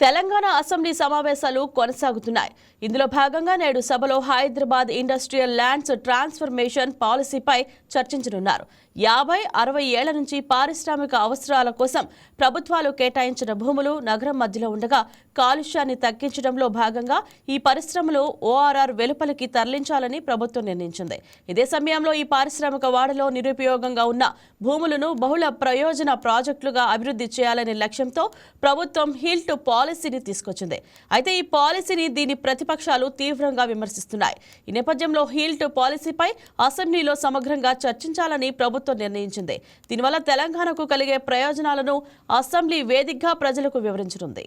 Telangana assembly సమావేశాలు కొనసాగుతున్నాయి. ఇందులో భాగంగా నేడు సభలో హైదరాబాద్ ఇండస్ట్రియల్ ల్యాండ్స్ ట్రాన్స్ఫర్మేషన్ పాలసీపై చర్చించనున్నారు. యాభై అరవై ఏళ్ళ నుంచి పారిశ్రామిక అవసరాల కోసం ప్రభుత్వాలు కేటాయించిన భూములు నగరం మధ్యలో ఉండగా కాలుష్యాన్ని తగ్గించడంలో భాగంగా ఈ పరిశ్రమలు ఓఆర్ఆర్ వెలుపలికి తరలించాలని ప్రభుత్వం నిర్ణయించింది. ఇదే సమయంలో ఈ పారిశ్రామిక వాడలో నిరుపయోగంగా ఉన్న భూములను బహుళ ప్రయోజన ప్రాజెక్టులుగా అభివృద్ధి చేయాలనే లక్ష్యంతో ప్రభుత్వం హిల్ టు పాలసీని తీసుకొచ్చింది. అయితే ఈ పాలసీని దీని ప్రతిపక్షాలు తీవ్రంగా విమర్శిస్తున్నాయి. ఈ నేపథ్యంలో హీల్ట్ పాలసీపై అసెంబ్లీలో సమగ్రంగా చర్చించాలని ప్రభుత్వం నిర్ణయించింది. దీనివల్ల తెలంగాణకు కలిగే ప్రయోజనాలను అసెంబ్లీ వేదికగా ప్రజలకు వివరించనుంది.